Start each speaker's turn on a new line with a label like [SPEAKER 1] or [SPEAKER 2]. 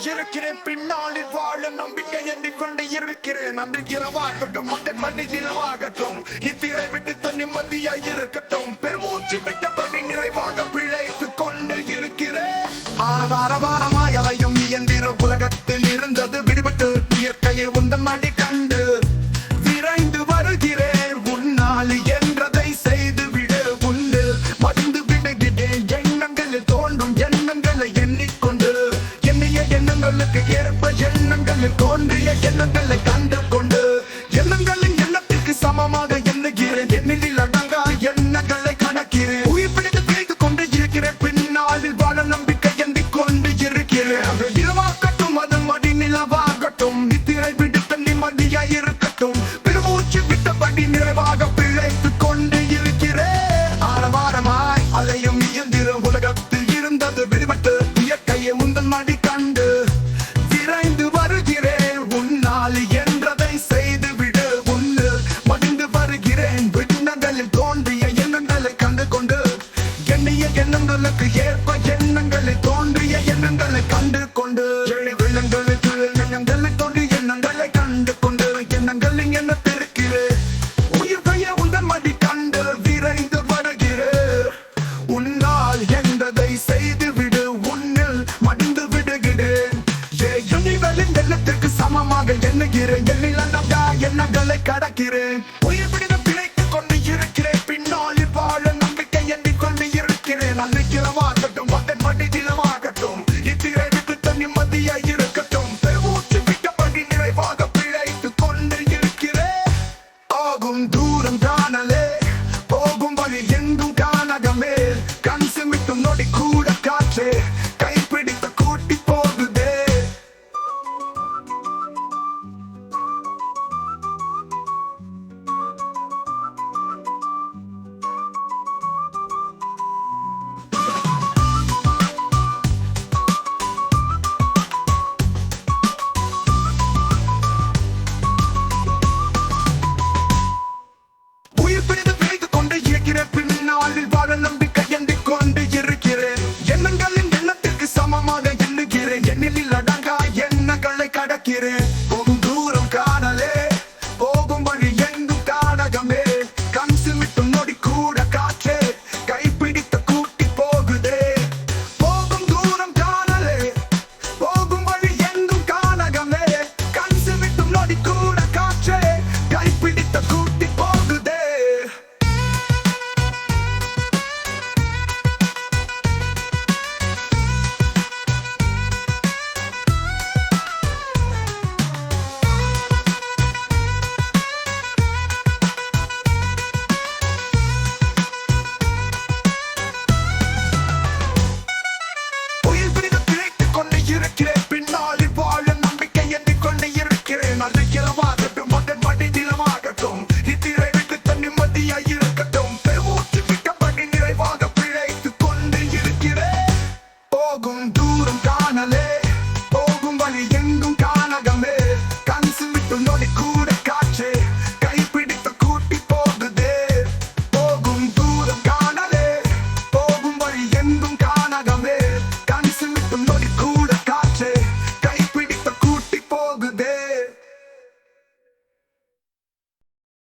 [SPEAKER 1] இருக்கிறேன். பின்னாளில் வாழும் நம்பிக்கை என்று கொண்டு இருக்கிறேன். அந்த இரவாகட்டும் மக்கள் மண்ணி இரவாகட்டும். இத்திரை விட்டு தன் நிம்மதியாய் இருக்கட்டும். பெருமூச்சு விட்டபடி நிறைவாக பிழைத்துக் கொண்டு இருக்கிறேன். ஆதாரமான சூழலுக்கு ஏற்ப எண்ணங்களில் தோன்றிய எண்ணங்களை சூழலுக்கு ஏற்ப எண்ணங்களை தோன்றிய எண்ணங்களை கண்டு கொண்டு விலங்களுக்கு எண்ணங்களை தோன்றி எண்ணங்களை கண்டு கொண்டு எண்ணங்களின் என்ன பெருக்கிறே? உயிர் பெய மடி கண்டு விரைந்து வருகிறே. உன்னால் எந்ததை செய்து விடு உன்னில் மடிந்து விடுகிறேன். ஏ சமமாக எண்ணுகிறேன். எண்ணில் எண்ணங்களை கடக்கிறேன். வாழ்வில் வாழ நம்பிக்கை என்று கொண்டு இருக்கிறேன். எண்ணங்களின் எண்ணத்திற்கு சமமாக எண்ணுகிறேன். எண்ணில் அடங்கா எண்ணங்களை கடக்கிறேன்? I've been.